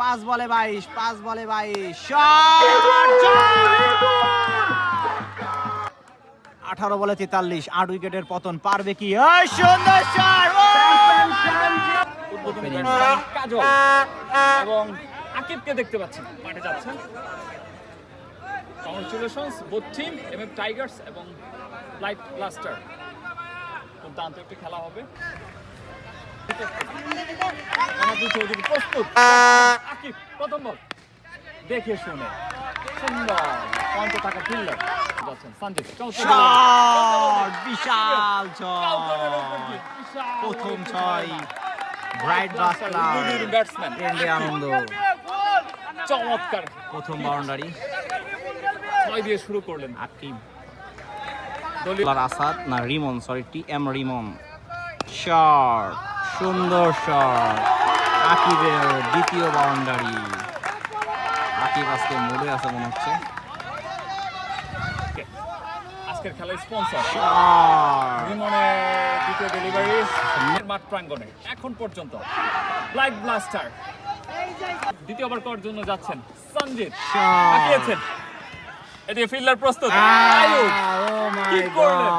পাঁচ বলে বাইশ, পাঁচ বলে বাইশ। আঠারো বলে তেতাল্লিশ, আট উইকেটের পতন। পারবে কি? সুন্দর এবং আকিবকে দেখতে পাচ্ছেন, মাঠে এম টাইগার্স এবং লাইট ব্লাস্টার দুর্দান্ত একটি খেলা হবে। দেখে শুনে সুন্দর পঞ্চ টাকা সঞ্জিত বিশাল প্রথম ছয় ব্রাইট ব্যাটসম্যান আনন্দ চমৎকার প্রথম বাউন্ডারি ছয় দিয়ে শুরু করলেন আকিব দলীয় বলার আসাদ না Rimon sorry T M Rimon shot সুন্দর শট। আকিবের দ্বিতীয় বাউন্ডারি। আকিব আজকে মুডে আছে মনে হচ্ছে। আজকের খেলার স্পন্সর দ্বিতীয় ডেলিভারি মাঠ প্রাঙ্গণে এখন পর্যন্ত। ব্লাস্টার দ্বিতীয়বার করার জন্য যাচ্ছেন সঞ্জিত। ফিল্ডার প্রস্তুত। কি করলেন?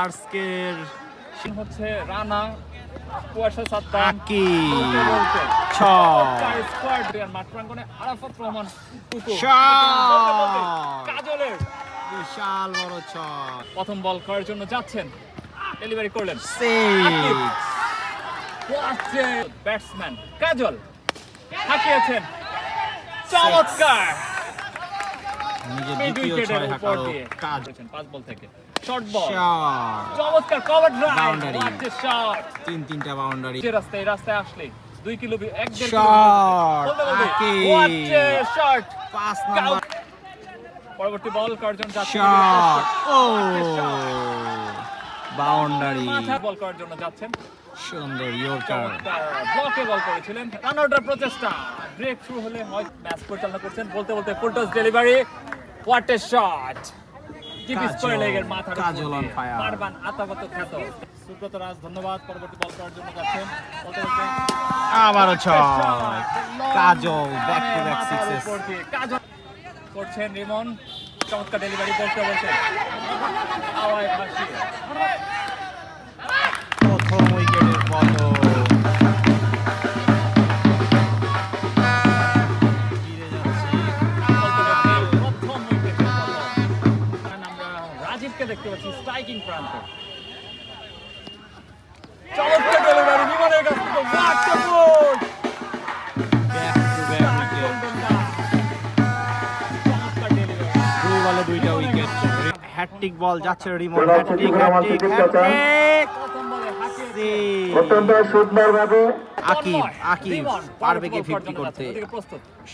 আজকের হচ্ছে রানা কুয়াশা বলতে ছয়। স্কোয়াড দেয়ার মাঠ প্রাঙ্গণে আরাফাত রহমান কাজলের। বিশাল বড় ছয় প্রথম বল করার জন্য যাচ্ছেন? ডেলিভারি করলেন। ব্যাটসম্যান কাজল। হাঁকিয়েছেন। চমৎকার নিজের এই দ্বিতীয় উইকেটের ছয় উপর হাঁকালো দিয়ে কাজ। পাঁচ বল থেকে। শর্ট বল চমৎকার cover drive Boundary. What a shot তিন তিনটা বাউন্ডারি যে রাস্তায় রাস্তায় আসলে দুই কিলো এক দেড় Shot! Akib. What a shot পাঁচ নাম্বার। পরবর্তী বল করার জন্য যাচ্ছেন শট ও বাউন্ডারি বল করার জন্য যাচ্ছেন? সুন্দর ইয়র্কার ব্লকে বল করেছিলেন। রান আউটের প্রচেষ্টা। ব্রেক থ্রু হলে হয় ম্যাচ পরিচালনা করছেন। বলতে বলতে full toss delivery what a shot Kajal, square লেগের মাথার কাজল on fire. পারবান আতাপাত খ্যাত। সুব্রত রাজ ধন্যবাদ। পরবর্তী বল করার জন্য যাচ্ছেন। আবারও ছয়। Kajal back to back sixes Kajal করছেন রিমন। চমৎকার ডেলিভারি বলতে বলতে আওয়ায় ভাসিয়ে। প্রথম উইকেটের পতন। দেখতে পাচ্ছি স্ট্রাইকিং প্রান্তে। চমৎকার ডেলিভারি কাছ থেকে বলে দুইটা উইকেট। বল যাচ্ছে রিমন আকিব। আকিব পারবে কি ফিফটি করতে?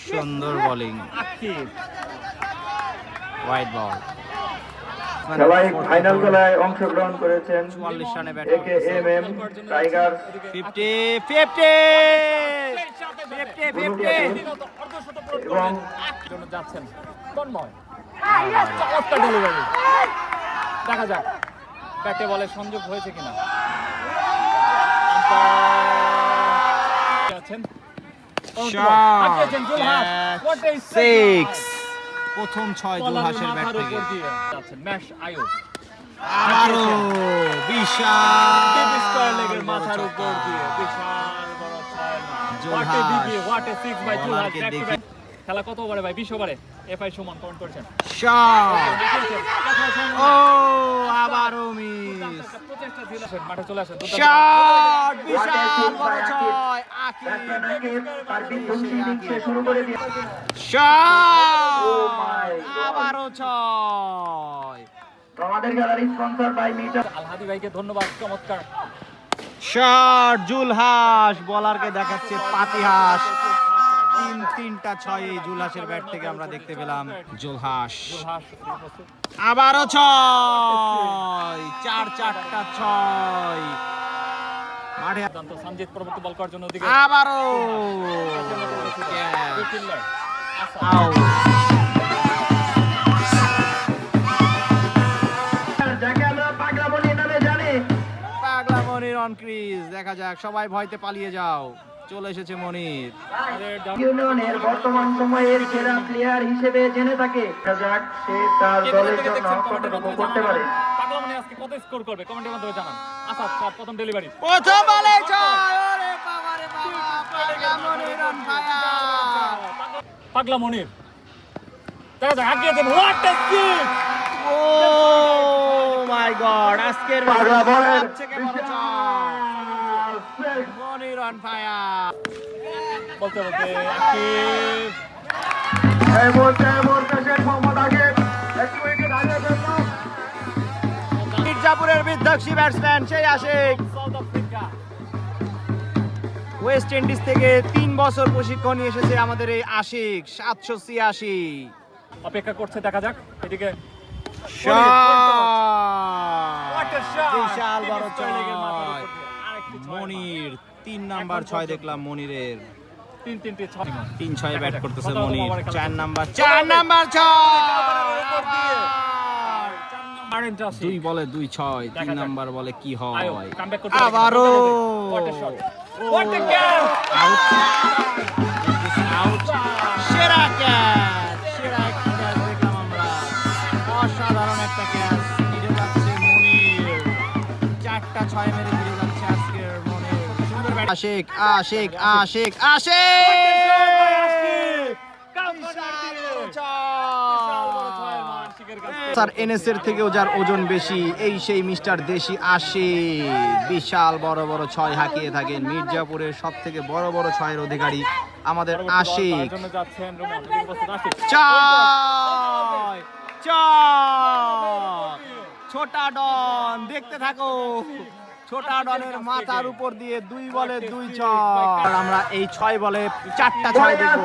সুন্দর বোলিং আকিব। হোয়াইট বল সবাই ফাইনাল খেলায় অংশগ্রহণ করেছেন। চুয়াল্লিশ রানে bat A K M M Tiger fifty fifty! Fifty fifty! এবং জন্য যাচ্ছেন তন্ময়। চমৎকার ডেলিভারি দেখা যাক ব্যাটে বলে সংযোগ হয়েছে কিনা। আছেন হাঁকিয়েছেন জুলহাস। প্রথম ছয় জুলহাসের ব্যাট থেকে। যাচ্ছেন ম্যাশ আয়ুব আবারও বিশাল মাথার উপর দিয়ে? বিশাল বড় ছয় দেখি। back। খেলা কত ওভারে ভাই? বিশ ওভারে। এফআই সুমন কমেন্ট করেছেন। ও আবারও মিস। একটা প্রচেষ্টা মাঠে চলে আসেন। শট বিশাল বড় ছয়। আকিব পার্কিং ধুমকি দিচ্ছে শুরু করে দিয়ে শট আবারও ছয় আমাদের খেলার স্পন্সর বাই মিটার আলহাদি ভাইকে ধন্যবাদ চমৎকার। শট জুলহাস বলারকে দেখাচ্ছে পাতিহাস। তিন তিনটা ছয় জুলহাসের ব্যাট থেকে আমরা দেখতে পেলাম জুলহাস। আবারও ছয় চার চারটা ছয়। মাঠে সঞ্জিত পরবর্তী বল করার জন্য আবারও। আউট মনির অন ক্রিজ দেখা যাক সবাই ভয়তে পালিয়ে যাও। চলে এসেছে মনির। ইউনিয়নের বর্তমান সময়ের সেরা প্লেয়ার হিসেবে জেনে থাকে। দেখা যাক সে তার দলের জন্য কতটুকু করতে পারে? আজকে কত স্কোর করবে? কমেন্টের মাধ্যমে জানান। আসাদ তার প্রথম ডেলিভারি প্রথম বলে ছয় ওরে বাবা রে বাবা পাগলা মনির অন ফায়ার পাগলা মনির। দেখা যাক আগিয়ে দেন what a kick oh my god আজকের পাগলা বলের অন ফায়ার বলতে বলতে আকিব। এই মুহূর্তে এই মুহূর্তে শেখ মোহাম্মদ আগে একটু উইকেট আগে ফেলল। মির্জাপুরের বিধ্বংসী ব্যাটসম্যান সেই Ashik. South Africa West Indies থেকে তিন বছর প্রশিক্ষণ নিয়ে এসেছে আমাদের এই আশিক সাতশো ছিয়াশি। অপেক্ষা করছে দেখা যাক। এদিকে! বিশাল বড় মনির তিন নাম্বার ছয় দেখলাম মনিরের তিন তিনটি ছয় তিন ছয় ব্যাট করতেছে মনির চার নাম্বার চার নাম্বার ছয় দুই বলে দুই ছয় তিন নাম্বার বলে কি হয় আবারও সেরা catch Ashik Ashik Ashik Ashik! Sir N S এর থেকেও যার ওজন বেশি, এই সেই মিস্টার দেশি আসে বিশাল বড় বড় ছয় হাঁকিয়ে থাকেন। মির্জাপুরের সব থেকে বড় বড় ছয়ের অধিকারী আমাদের আশিক। ছোটা ডন, দেখতে থাকো। ছোটা ডনের মাথার উপর দিয়ে দুই বলে দুই ছয়। আমরা এই ছয় বলে চারটা ছয় দেখব।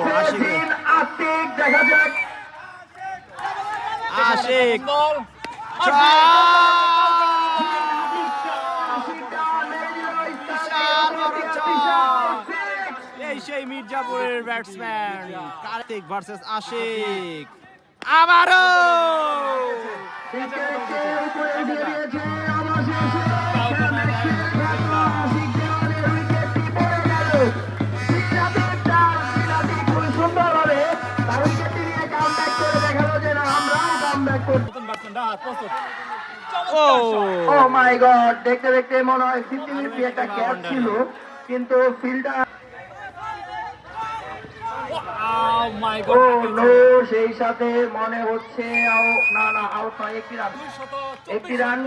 আশিক। এই সেই মির্জাপুরের ব্যাটসম্যান কার্তিক ভার্সেস আশিক। আবারও! সুন্দরভাবে ও মাই গড দেখতে দেখতে মনে হয় ফিফটি একটা ক্যাচ ছিল কিন্তু ফিল্ডার ও নো সেই সাথে মনে হচ্ছে না না আউট নয় একটি রান একটি রান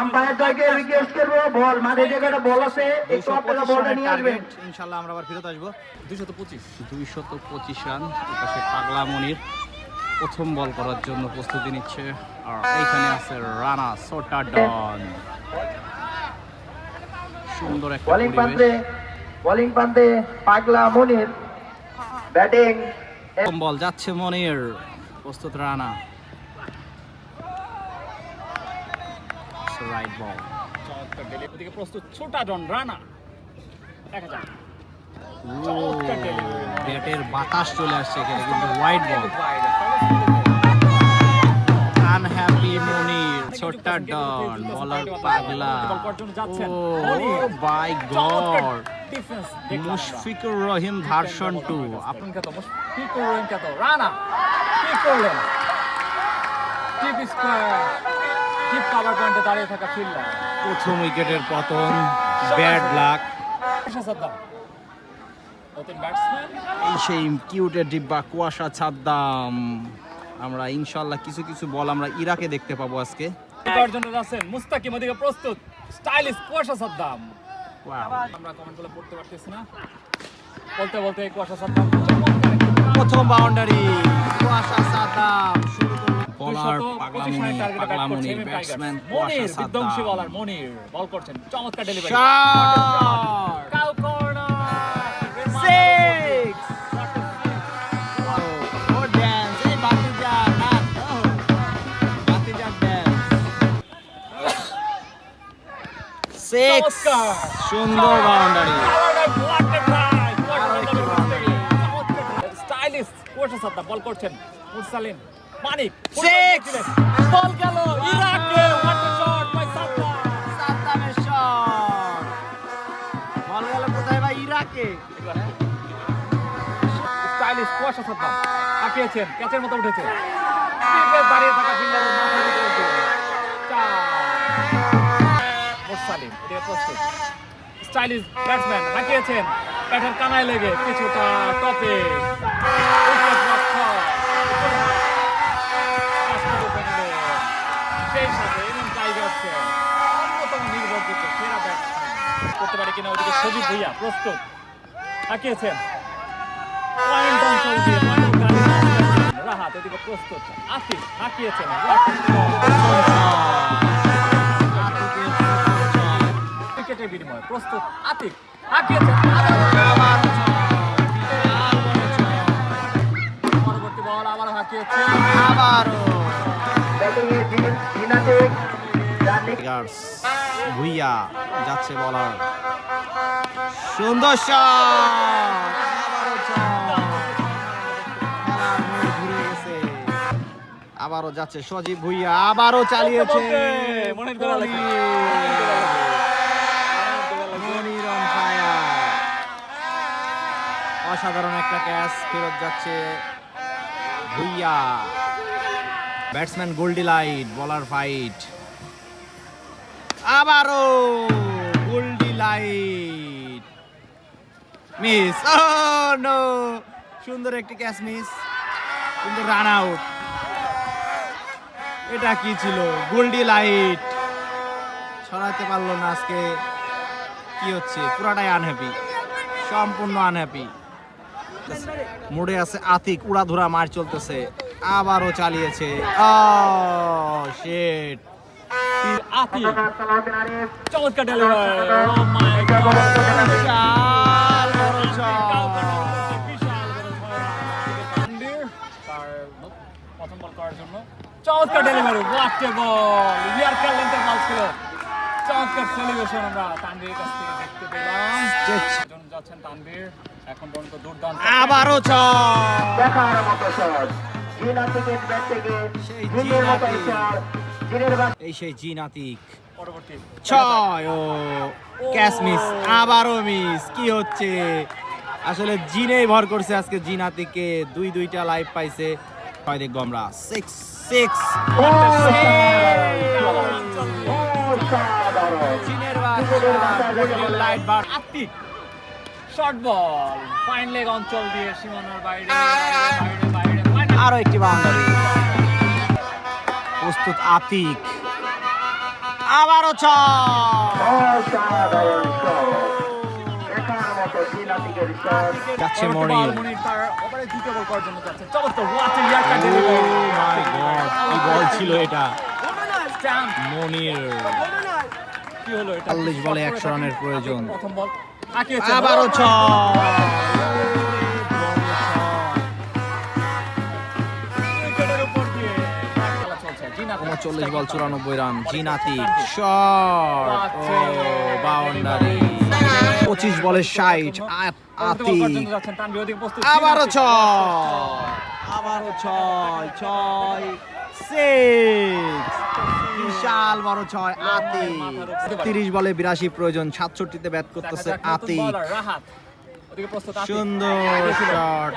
আম্পায়ার দলকে উইকেট করব বল জায়গাটা বল আছে একটু আপনারা বলটা নিয়ে আসবেন। ইনশাল্লাহ আমরা আবার ফেরত আসব। দুইশত পঁচিশ। দুইশত পঁচিশ রান এপাশে পাগলা মনির প্রথম বল করার জন্য প্রস্তুতি নিচ্ছে। আর এইখানে আছে রানা সোটা ডন সুন্দর একটা বোলিং পান্তে বোলিং পান্তে পাগলা মনির। ব্যাটিং প্রথম বল যাচ্ছে মনির। প্রস্তুত রানা। রাইট বল প্রস্তুত ছোটা ডন রানা। দেখা যাক। ব্যাটের বাতাস চলে আসছে এখানে কিন্তু হোয়াইট বল বাইরে মনির ছোট্টা ডন বলার পাগলা। ও my god. Mushfiqur Rahim version two আপনি কত কি করলেন কত রানা। কি করলেন? টিপ স্কোয়ার টিপ কাভার পয়েন্টে দাঁড়িয়ে থাকা ফিল্ডার প্রথম উইকেটের পতন। ব্যাড লাক এই সেই কিউটের ডিব্বা কুয়াশা ছাদ্দাম। আমরা ইনশাল্লাহ কিছু কিছু বল আমরা ইরাকে দেখতে পাবো আজকে। করার মুস্তাকিম ওদিকে প্রস্তুত। স্টাইলিশ কুয়াশা সাদ্দাম। আমরা কমেন্টগুলো পড়তে পারতেছি না। বলতে বলতে কুয়াশা সাদ্দাম প্রথম বাউন্ডারি কুয়াশা সাদ্দাম শুরু বলার পাগলামুনি রানের টার্গেটে ব্যাট পাগলামুনি ব্যাটসম্যান মনির বিধ্বংসী বলার মনির। বল করছেন চমৎকার delivery cow corner Six! Six! সুন্দর বাউন্ডারি স্টাইলিশ কোর্সের সাথে বল করছেন মুরসালিন মানিক Six! বল গেল ইরাকে হোয়াট আ শট বাই সাদ্দামের shot! স্টাইলিশ কুয়াশা সাদ্দাম তাকিয়েছেন ক্যাচের মতো উঠেছে দাঁড়িয়ে থাকা ফিল্ডারের। মোরসালিম এদিকে প্রস্তুত। স্টাইলিশ ব্যাটসম্যান হাঁকিয়েছেন ব্যাটের কানায় লেগে কিছুটা টপে। সেই সাথে এমন টাইগার্সের অন্যতম নির্ভরযোগ্য সেরা ব্যাটসম্যান। করতে পারে কিনা ওদিকে সজীব ভুইয়া, প্রস্তুত। হাঁকিয়েছেন। পয়েন্ট অঞ্চল দিয়ে। রাহাত প্রস্তুত। আফিস হাঁকিয়েছেন। উইকেটের বিনিময়ে প্রস্তুত আতিক হাঁকিয়েছেন পরবর্তী বল আবার হাঁকিয়েছেন আবারও। ভুইয়া যাচ্ছে বলার। সুন্দর আবারও যাচ্ছে সজীব ভুইয়া আবারও চালিয়েছে মনের গোড়া লাগে। মনির on fire। অসাধারণ একটা ক্যাচ, ফেরত যাচ্ছে Bhuiya. Batsman Goldie Light bowler fight আবারও Goldie light miss oh no সুন্দর একটি ক্যাচ মিস কিন্তু রান আউট এটা কি ছিল? গোল্ডি লাইট ছড়াতে পারল না আজকে। কি হচ্ছে? পুরাটাই আনহ্যাপি সম্পূর্ণ আনহ্যাপি মোড়ে আছে আতিক উড়াধুরা মার চলতেছে আবারও চালিয়েছে। শেট আতিক চমৎকার ডেলিভারি প্রথম বল করার জন্য? চমৎকার হোয়াট এ বল ইয়ার ক্যালেন্টের বল ছিল। চমৎকার সেলিব্রেশন আমরা তানভীরের কাছ থেকে দেখতে পেলাম। যাচ্ছেন তানভীর। এখন পর্যন্ত দুর্দান্ত আবারও দেখার মতো শট জিনাতিকের ব্যাট থেকে জিনের মতো। জিনের এই সেই জি নাতিক পরবর্তী। ছয় ও ক্যাচ মিস। আবারও মিস। কি হচ্ছে? আসলে জিনেই ভর করছে আজকে জি নাতিককে দুই দুইটা লাইভ পাইছে। ছয় দেখব আমরা। সিক্স সিক্স অসাধারণ জিনের লাইট বার। আত্মিক শর্ট বল ফাইন লেগ অঞ্চল দিয়ে সীমানার বাইরে বাইরে বাইরে বাইরে। আরও একটি বাউন্ডারি। প্রস্তুত আতিক। আবারও যাচ্ছে পরবর্তী মনির। বল তার ওভারে দ্বিতীয় বল করার জন্য যাচ্ছে। চমৎকার what a delivery my god কি বল ছিল এটা? মনির। কি হলো এটা? 40 বলে 100 রানের প্রয়োজন। প্রথম বল। আবারও ছয়। জিনাত উনচল্লিশ বল চুরানব্বই রান জিনাতিক শট। বাউন্ডারি। পঁচিশ বলে ষাট ওদিকে আবারও ছয়। আবারও ছয় ছয় সিক্স বিশাল বড় ছয় আতিক। তিরিশ বলে বিরাশি প্রয়োজন সাতষট্টিতে ব্যাট করতেছে প্রস্তুত সুন্দর শট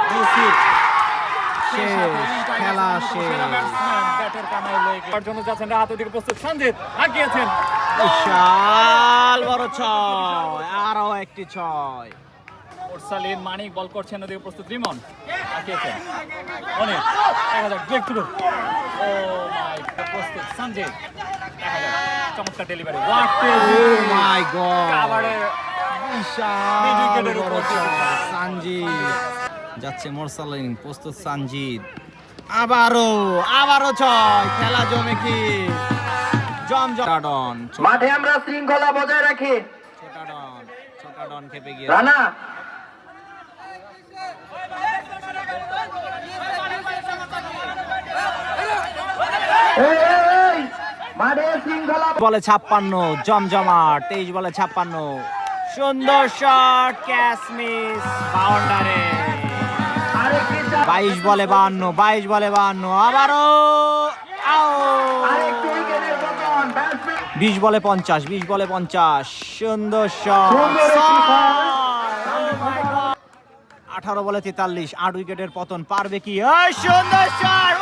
খেলা বিশাল বড় ছয় আরও একটি ছয়। মানিক বল করছেন ওদিকে প্রস্তুত। রিমন আগিয়েছেন অনেক দেখা যাক ব্রেক থ্রু ও মাই প্রস্তুত। সঞ্জিত দেখা যাক চমৎকার delivery what oh my god কাভারের সানজিদ যাচ্ছে মোরসালিন প্রস্তুত সানজিদ আবারও আবারও ছয় খেলা জমে কি? জম জম ডন ছো- মাঠে আমরা শৃঙ্খলা বজায় রাখি। ছোটা ডন ছোটা ডন খেপে গিয়ে রানা এই, এই, এই, মাঠে শৃঙ্খলা বলে ছাপ্পান্ন জমজমাট তেইশ বলে ছাপ্পান্ন। সুন্দর শট ক্যাচ মিস বাউন্ডারে বাইশ বলে বাহান্ন বাইশ বলে বাহান্ন আবারও বিশ বলে পঞ্চাশ বিশ বলে পঞ্চাশ। সুন্দর শট। আঠারো বলে তেতাল্লিশ আট উইকেটের পতন পারবে কি? সুন্দর shot!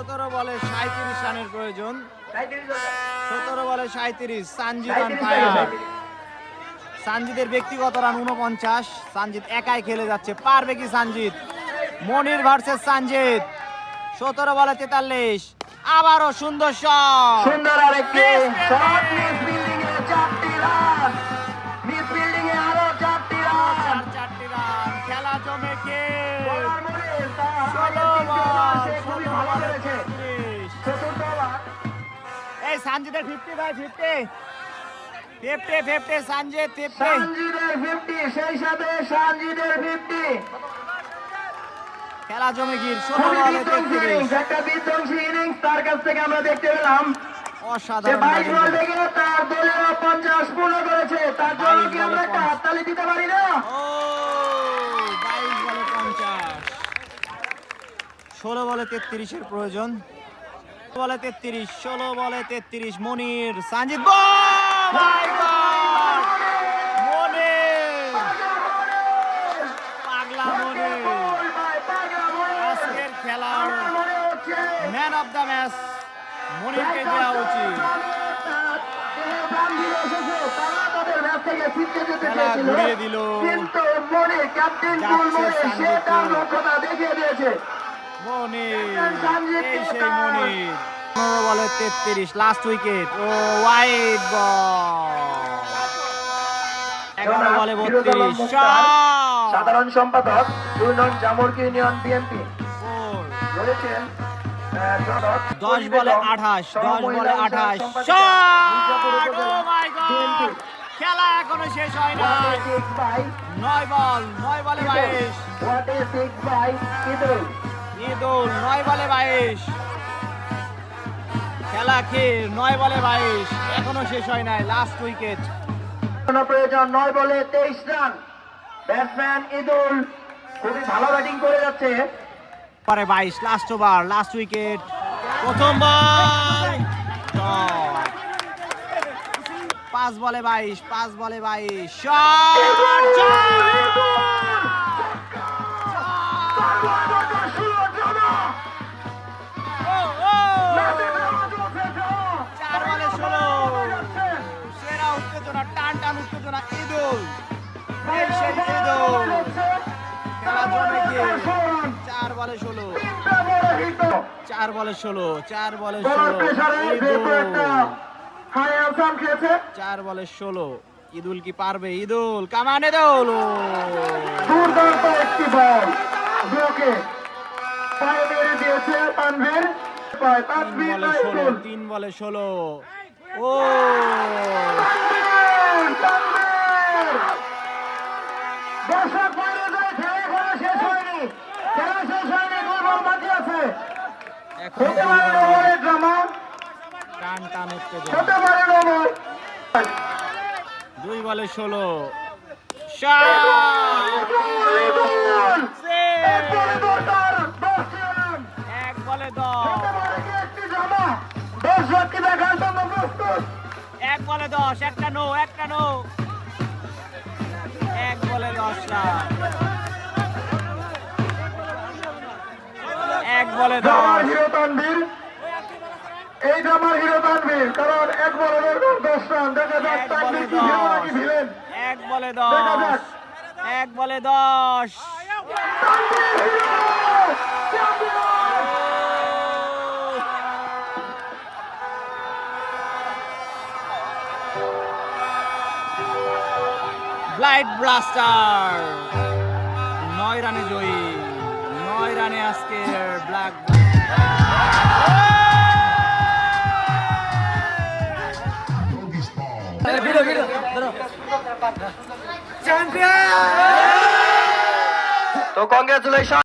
সতেরো বলে সাঁত্রিশ রানের প্রয়োজন। সতেরো বলে সাঁত্রিশ সানজিদ সাঁইত্রিশ সানজিদের ব্যক্তিগত রান উনপঞ্চাশ। সানজিদ একাই খেলে যাচ্ছে। পারবে কি সানজিদ? মনির ভার্সেস সানজিদ। সতেরো বলে তেতাল্লিশ। আবারও সুন্দর শট সুন্দর আরেকটি সানজিদের fifty by fifty fifty fifty Sanjid fifty সঞ্জিদের fifty সেই সাথে সঞ্জিদের ফিফটি খেলা জমে গির একটা বিধ্বংসী ইনিংস তার কাছ থেকে আমরা দেখতে পেলাম। অসাধারণ বাইশ বল থেকে তার দলীয় পঞ্চাশ পূর্ণ করেছে। তার জন্য কি আমরা বলে একটা হাততালি দিতে পারি না। বাইশ বলে পঞ্চাশ। ষোলো বলে তেত্রিশের প্রয়োজন। বলে তেত্রিশ ষোলো বলে তেত্রিশ মনির সানজিদ খেলার ম্যান অফ দ্য ম্যাচ মনিরকে দেওয়া উচিত। ঘুরিয়ে দিল। কিন্তু মনে ক্যাপ্টেন যাচ্ছে কুল সে সঞ্জিত তার কুল। দেখিয়ে দিয়েছে। মনির। এই সেই মনির। পনেরো বলে তেত্রিশ লাস্ট উইকেট ও ওয়াইড বল এগারো বলে বত্রিশ সাধারণ সম্পাদক দুই নং জামুরকি ইউনিয়ন বিএনপি। জনাব দশ বলে আঠাশ দশ বলে আঠাশ BNP খেলা এখনও শেষ হয় না নাই। A six by নয় বল নয় বলে বাইশ। ঈদুল নয় বলে বাইশ। খেলা খেয়ে নয় বলে বাইশ। এখনও শেষ হয় নাই লাস্ট উইকেট কোনো প্রয়োজন নয় বলে তেইশ রান। ব্যাটসম্যান ইদুল খুবই ভালো ব্যাটিং করে যাচ্ছে। পরে বাইশ লাস্ট ওভার লাস্ট উইকেট প্রথম বল পাঁচ বলে বাইশ পাঁচ বলে বাইশ। Shot! উত্তেজনা টান টান উত্তেজনা সেই খেলা জমে গিয়ে চার বলে ষোলো। চার বলে ষোলো চার বলে ষোলো। চার বলে ষোলো। ঈদুল কি পারবে? ঈদুল কামানে দৌল দুর্দান্ত একটি বল। ব্লকে পায়ে মেরে দিয়েছে তানভীর। তিন বলে ষোলো তিন বলে ষোলো। ও। দর্শক বাইরে যায় খেলা এখনও শেষ হয়নি খেলা শেষ হয়নি দুই বল বাকি আছে। হতে পারে ওভারের ড্রামা। টান টান উত্তেজনা হতে পারে ওভার দুই বলে ষোলো। এক বলে দশ। এক বলে দশ একটা নো একটা নো এক বলে দশ রান। এক বলে দশ। হিরো তানভীর। এই ড্রামার হিরো তানভীর কারণ এক বলে দশ রান। দেখা যাক কি হিরো দশ। নাকি ভিলেন। এক বলে দেখা দশ যাক। এক বলে দশ। হিরো! চ্যাম্পিয়ন ব্লাইট ব্লাস্টার নয় রানে জয়ী। নয় রানে আজকে ব্ল্যাক তো কংগ্রেচুলেশন